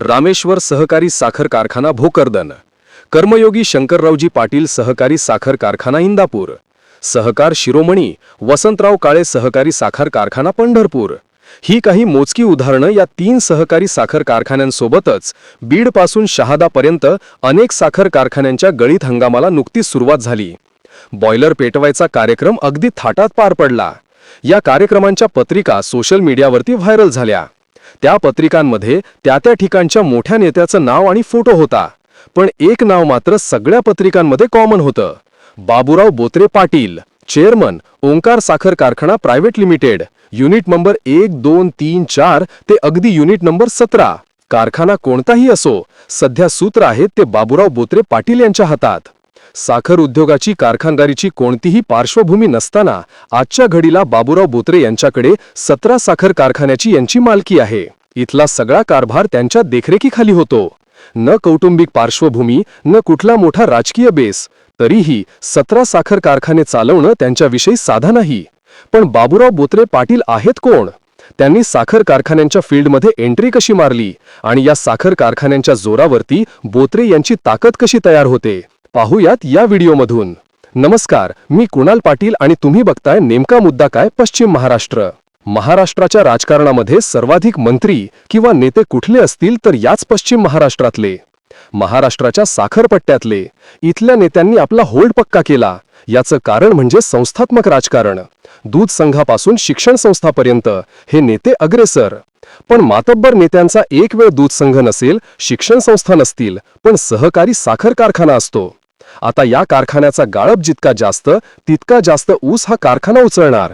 रामेश्वर सहकारी साखर कारखाना भोकरदन. कर्मयोगी शंकररावजी पाटील सहकारी साखर कारखाना इंदापूर. सहकार शिरोमणी वसंतराव काळे सहकारी साखर कारखाना पंढरपूर. ही काही मोजकी उदाहरणं या तीन सहकारी साखर कारखान्यांसोबतच बीडपासून शहादापर्यंत अनेक साखर कारखान्यांच्या गळीत हंगामाला नुकतीच सुरुवात झाली. बॉयलर पेटवायचा कार्यक्रम अगदी थाटात पार पडला. या कार्यक्रमांच्या पत्रिका सोशल मीडियावरती व्हायरल झाल्या. त्या पत्रिकांमध्ये त्या त्या ठिकाणच्या मोठ्या नेत्याचं नाव आणि फोटो होता. पण एक नाव मात्र सगळ्या पत्रिकांमध्ये कॉमन होतं. बाबूराव बोत्रे पाटील चेअरमन ओंकार साखर कारखाना प्रायव्हेट लिमिटेड युनिट नंबर एक दोन तीन चार ते अगदी युनिट नंबर सतरा. कारखाना कोणताही असो सध्या सूत्र आहेत ते बाबूराव बोत्रे पाटील यांच्या हातात. साखर उद्योगाची कारखानदारीची कोणतीही पार्श्वभूमी नसताना आजच्या घडीला बाबुराव बोत्रे यांच्याकडे सतरा साखर कारखान्याची यांची मालकी आहे. इथला सगळा कारभार त्यांच्या देखरेखीखाली होतो. न कौटुंबिक पार्श्वभूमी न कुठला मोठा राजकीय बेस तरीही सतरा साखर कारखाने चालवणं त्यांच्याविषयी साधा नाही. पण बाबुराव बोत्रे पाटील आहेत कोण? त्यांनी साखर कारखान्यांच्या फील्डमध्ये एंट्री कशी मारली? आणि या साखर कारखान्यांच्या जोरावरती बोत्रे यांची ताकद कशी तयार होते? पाहूयात या व्हिडिओमधून. नमस्कार मी कुणाल पाटील आणि तुम्ही बघताय नेमका मुद्दा काय पश्चिम महाराष्ट्र? महाराष्ट्राच्या राजकारणामध्ये सर्वाधिक मंत्री किंवा नेते कुठले असतील तर याच पश्चिम महाराष्ट्रातले. महाराष्ट्राच्या साखरपट्ट्यातले. इथल्या नेत्यांनी आपला होल्ड पक्का केला. याचं कारण म्हणजे संस्थात्मक राजकारण. दूध संघापासून शिक्षण संस्थापर्यंत हे नेते अग्रेसर. पण मातब्बर नेत्यांचा एक वेळ दूध संघ नसेल शिक्षण संस्था नसतील पण सहकारी साखर कारखाना असतो. आता या कारखान्याचा गाळप जितका जास्त तितका जास्त ऊस हा कारखाना उचलणार.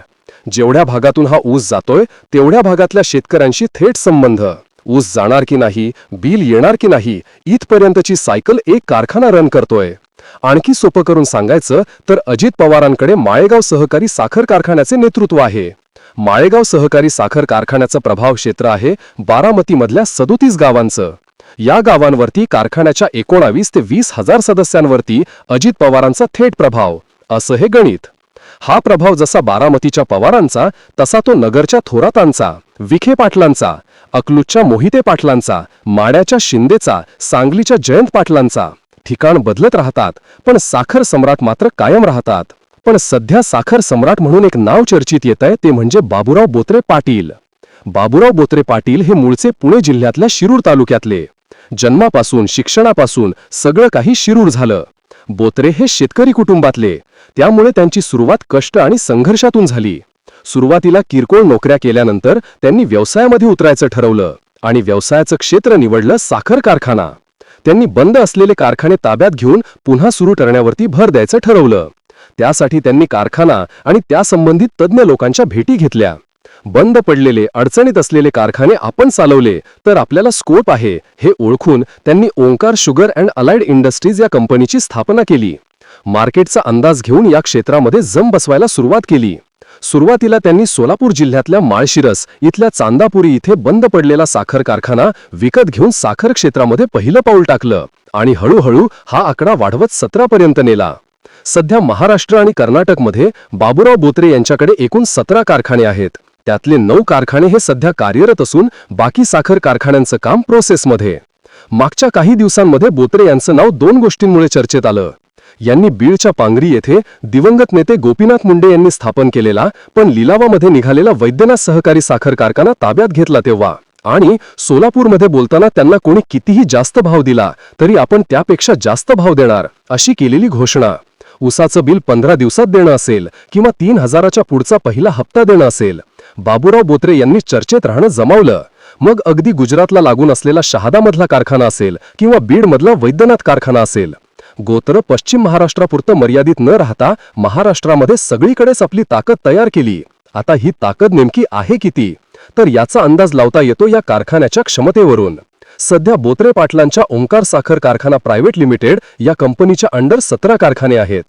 जेवढ्या भागातून हा ऊस जातोय तेवढ्या भागातल्या शेतकऱ्यांशी थेट संबंध. ऊस जाणार की नाही बिल येणार की नाही इथपर्यंतची सायकल एक कारखाना रन करतोय. आणखी सोपं करून सांगायचं तर अजित पवारांकडे माळेगाव सहकारी साखर कारखान्याचे नेतृत्व आहे. माळेगाव सहकारी साखर कारखान्याचं प्रभाव क्षेत्र आहे बारामतीमधल्या सदोतीस गावांचं. या गावांवरती कारखान्याच्या एकोणावीस ते वीस हजार सदस्यांवरती अजित पवारांचा थेट प्रभाव असं हे गणित. हा प्रभाव जसा बारामतीच्या पवारांचा तसा तो नगरच्या थोरातांचा विखे पाटलांचा अकलूजच्या मोहिते पाटलांचा माड्याच्या शिंदेचा सांगलीच्या जयंत पाटलांचा. ठिकाण बदलत राहतात पण साखर सम्राट मात्र कायम राहतात. पण सध्या साखर सम्राट म्हणून एक नाव चर्चित येत आहे ते म्हणजे बाबुराव बोत्रे पाटील. बाबुराव बोत्रे पाटील हे मूळचे पुणे जिल्ह्यातल्या शिरूर तालुक्यातले. जन्मापासून शिक्षणापासून सगळं काही शिरूर झालं. बोत्रे हे शेतकरी कुटुंबातले. त्यामुळे त्यांची सुरुवात कष्ट आणि संघर्षातून झाली. सुरुवातीला किरकोळ नोकऱ्या केल्यानंतर त्यांनी व्यवसायामध्ये उतरायचं ठरवलं आणि व्यवसायाचं क्षेत्र निवडलं साखर कारखाना. त्यांनी बंद असलेले कारखाने ताब्यात घेऊन पुन्हा सुरू करण्यावरती भर द्यायचं ठरवलं. त्यासाठी त्यांनी कारखाना आणि त्यासंबंधित तज्ज्ञ लोकांच्या भेटी घेतल्या. बंद पडलेले अडचणीत असलेले कारखाने आपण चालवले तर आपल्याला स्कोप आहे हे ओळखून त्यांनी Omkar sugar and allied industries या कंपनीची स्थापना केली. मार्केटचा अंदाज घेऊन या क्षेत्रामध्ये जम बसवायला सुरुवात केली. सुरुवातीला त्यांनी सोलापूर जिल्ह्यातल्या माळशिरस इथल्या चांदापुरी इथे बंद पडलेला साखर कारखाना विकत घेऊन साखर क्षेत्रामध्ये पहिलं पाऊल टाकलं आणि हळूहळू हा आकडा वाढवत सतरापर्यंत नेला. सध्या महाराष्ट्र आणि कर्नाटकमध्ये बाबुराव बोत्रे यांच्याकडे एकूण सतरा कारखाने आहेत. त्यातले नऊ कारखाने हे सध्या कार्यरत असून बाकी साखर कारखान्यांचं काम प्रोसेसमध्ये. मागच्या काही दिवसांमध्ये बोत्रे यांचं नाव दोन गोष्टींमुळे चर्चेत आलं. यांनी बीडच्या पांगरी येथे दिवंगत नेते गोपीनाथ मुंडे यांनी स्थापन केलेला पण लिलावामध्ये निघालेला वैद्यनाथ सहकारी साखर कारखाना ताब्यात घेतला तेव्हा. आणि सोलापूरमध्ये बोलताना त्यांना कोणी कितीही जास्त भाव दिला तरी आपण त्यापेक्षा जास्त भाव देणार अशी केलेली घोषणा. उसाचं बिल पंधरा दिवसात देणं असेल किंवा तीन हजाराच्या पुढचा पहिला हप्ता देणं असेल. बाबूराव बोत्रे यांनी चर्चेत राहणं जमावलं. मग अगदी गुजरातला लागून असलेला शहादामधला कारखाना असेल किंवा बीडमधला वैद्यनाथ कारखाना असेल. गोत्र पश्चिम महाराष्ट्रापुरतं मर्यादित न राहता महाराष्ट्रामध्ये सगळीकडेच आपली ताकद तयार केली. आता ही ताकद नेमकी आहे किती? तर याचा अंदाज लावता येतो या कारखान्याच्या क्षमतेवरून. सध्या बोत्रे पाटलांच्या ओंकार साखर कारखाना प्रायव्हेट लिमिटेड या कंपनीच्या अंडर सतरा कारखाने आहेत.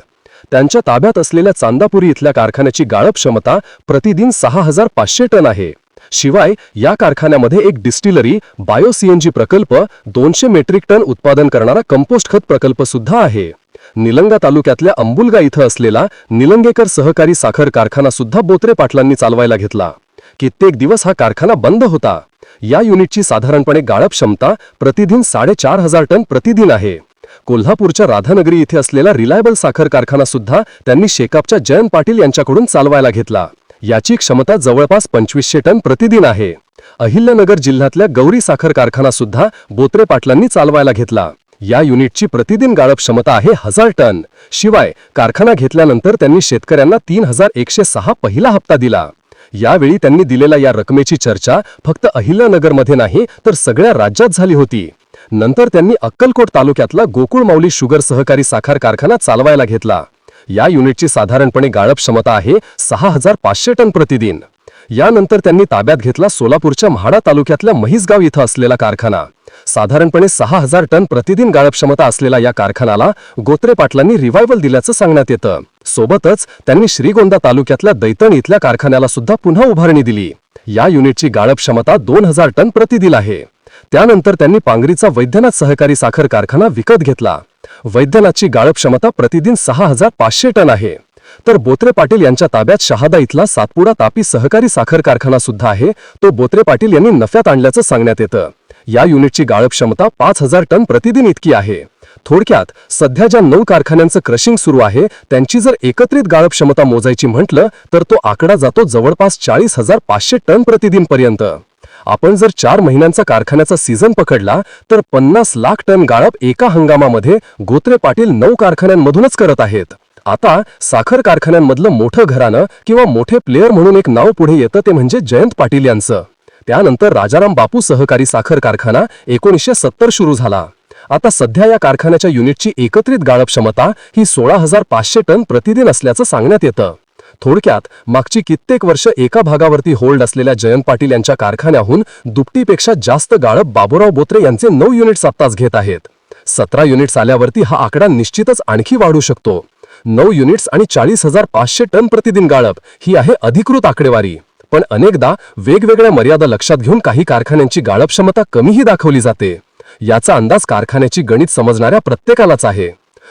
त्यांच्या ताब्यात असलेल्या चांदापुरी इथल्या कारखान्याची गाळप क्षमता प्रतिदिन सहा हजार पाचशे टन आहे. शिवाय या कारखान्यामध्ये एक डिस्टिलरी बायो सीएनजी प्रकल्प दोनशे मेट्रिक टन उत्पादन करणारा कंपोस्ट खत प्रकल्प सुद्धा आहे. निलंगा तालुक्यातल्या अंबुलगा इथं असलेला निलंगेकर सहकारी साखर कारखाना सुद्धा बोत्रे पाटलांनी चालवायला घेतला. कित्येक दिवस हा कारखाना बंद होता. या युनिटची साधारणपणे गाळप क्षमता प्रतिदिन साडेचार हजार टन प्रतिदिन आहे. कोल्हापूरच्या राधानगरी इथे असलेला रिलायबल साखर कारखाना सुद्धा त्यांनी शेकापच्या जयंत पाटील यांच्याकडून चालवायला घेतला. याची क्षमता जवळपास पंचवीसशे टन प्रतिदिन आहे. अहिल्यानगर जिल्ह्यातल्या गौरी साखर कारखाना सुद्धा बोत्रे पाटलांनी चालवायला घेतला. या युनिटची प्रतिदिन गाळप क्षमता आहे हजार टन. शिवाय कारखाना घेतल्यानंतर त्यांनी शेतकऱ्यांना तीन हजार एकशे सहा पहिला हप्ता दिला. यावेळी त्यांनी दिलेल्या या रकमेची चर्चा फक्त अहिल्यानगरमध्ये नाही तर सगळ्या राज्यात झाली होती. नंतर त्यांनी अक्कलकोट तालुक्यातला गोकुळ माऊली शुगर सहकारी साखर कारखाना चालवायला घेतला. या युनिटची साधारणपणे गाळप क्षमता आहे सहा हजार पाचशे टन प्रतिदिन. यानंतर त्यांनी ताब्यात घेतला सोलापूरच्या म्हाडा तालुक्यातल्या महिसगाव इथं असलेला कारखाना. साधारणपणे सहा हजार टन प्रतिदिन गाळप क्षमता असलेला या कारखानाला गोत्रे पाटलांनी रिव्हायवल दिल्याचं सांगण्यात येतं. सोबतच त्यांनी श्रीगोंदा तालुक्यातल्या दैतण इथल्या कारखान्याला सुद्धा पुन्हा उभारणी दिली. या युनिटची गाळप क्षमता दोन हजार टन प्रतिदिन आहे. त्यानंतर त्यांनी पांगरीचा वैद्यनाथ सहकारी साखर कारखाना विकत घेतला. वैद्यनाथची गाळप क्षमता प्रतिदिन सहा हजार पाचशे टन आहे. तर बोत्रे पाटील यांच्या ताब्यात शहादा इथला सातपुडा तापी सहकारी साखर कारखाना सुद्धा आहे. तो बोत्रे पाटील यांनी नफ्यात आणल्याचं सांगण्यात येतं. या युनिटची गाळप क्षमता पाच हजार टन प्रतिदिन इतकी आहे. थोडक्यात सध्या ज्या नऊ कारखान्यांचं क्रशिंग सुरू आहे त्यांची जर एकत्रित गाळप क्षमता मोजायची म्हटलं तर तो आकडा जातो जवळपास चाळीस हजार पाचशे टन प्रतिदिन पर्यंत आपण जर चार महिन्यांचा कारखान्याचा सीझन पकडला तर पन्नास लाख टन गाळप एका हंगामामध्ये गोत्रे पाटील नऊ कारखान्यांमधूनच करत आहेत. आता साखर कारखान्यांमधलं मोठं घराणं किंवा मोठे प्लेअर म्हणून एक नाव पुढे येतं ते म्हणजे जयंत पाटील यांचं. त्यानंतर राजाराम बापू सहकारी साखर कारखाना एकोणीसशे सत्तर सुरू झाला. आता सध्या या कारखान्याच्या युनिटची एकत्रित गाळप क्षमता ही सोळा हजार पाचशे टन प्रतिदिन असल्याचं सांगण्यात येतं. थोडक्यात मागची कित्येक वर्ष एका भागावरती होल्ड असलेल्या जयंत पाटील यांच्या कारखान्याहून दुपटीपेक्षा जास्त गाळप बाबुराव बोत्रे यांचे नऊ युनिट्स आत्ताच घेत आहेत. सतरा युनिट्स आल्यावरती हा आकडा निश्चितच आणखी वाढू शकतो. नऊ युनिट्स आणि चाळीस हजार पाचशे टन प्रतिदिन गाळप. ही आहे अधिकृत आकडेवारी. पण अनेकदा वेगवेगळ्या मर्यादा लक्षात घेऊन काही कारखान्यांची गाळप क्षमता कमीही दाखवली जाते. याचा अंदाज कारखान्याची गणित समजणाऱ्या प्रत्येकालाच आहे.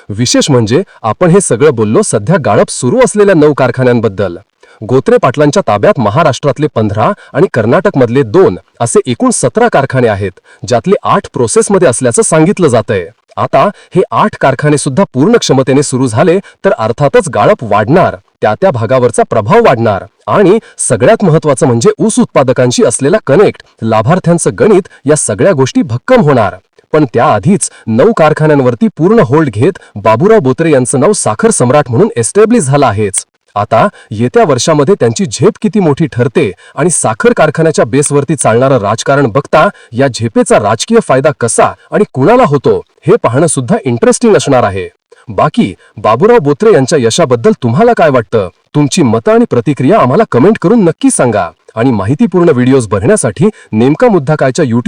विशेष म्हणजे आपण हे सगळं बोललो सध्या गाळप सुरू असलेल्या नऊ कारखान्यांबद्दल. गोत्रे पाटलांच्या ताब्यात महाराष्ट्रातले पंधरा आणि कर्नाटकमधले दोन असे एकूण सतरा कारखाने आहेत ज्यातले आठ प्रोसेसमध्ये असल्याचं सांगितलं जातंय. आता हे आठ कारखाने सुद्धा पूर्ण क्षमतेने सुरू झाले तर अर्थातच गाळप वाढणार त्या त्या भागावरचा प्रभाव वाढणार आणि सगळ्यात महत्वाचं म्हणजे ऊस उत्पादकांशी असलेला कनेक्ट लाभार्थ्यांचं गणित या सगळ्या गोष्टी भक्कम होणार. पण त्याआधीच नऊ कारखान्यांवरती पूर्ण होल्ड घेत बाबुराव बोत्रे यांचं नाव साखर सम्राट म्हणून एस्टॅब्लिश झालं आहेच. आता येत्या वर्षामध्ये त्यांची झेप किती मोठी ठरते आणि साखर कारखान्याच्या बेसवरती चालणारं राजकारण बघता या झेपेचा राजकीय फायदा कसा आणि कुणाला होतो हे पाहणं सुद्धा इंटरेस्टिंग असणार आहे. बाकी बाबूराव बोत्रे यांच्या यशाबद्दल तुम्हाला काय वाटतं? तुमची मतं आणि प्रतिक्रिया आम्हाला कमेंट करून नक्की सांगा. आणि माहितीपूर्ण व्हिडिओज बघण्यासाठी नेमका मुद्दा कायच्या युट्यूब